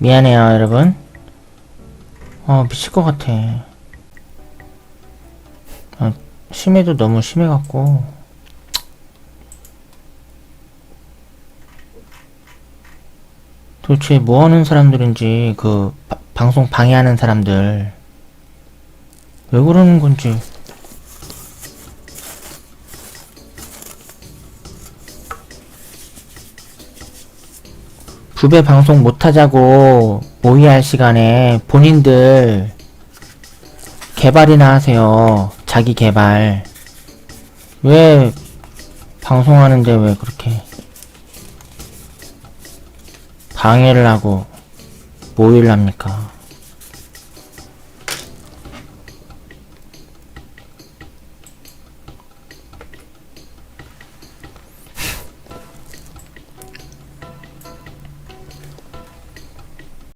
미안해요, 여러분. 어, 미칠 것 같아. 아, 심해도 너무 심해갖고. 도대체 뭐 하는 사람들인지, 그, 바- 방송 방해하는 사람들. 왜 그러는 건지. 부배 방송 못하자고 모의할 시간에 본인들 개발이나 하세요. 자기 개발. 왜 방송하는데 왜 그렇게 방해를 하고 모의를 합니까?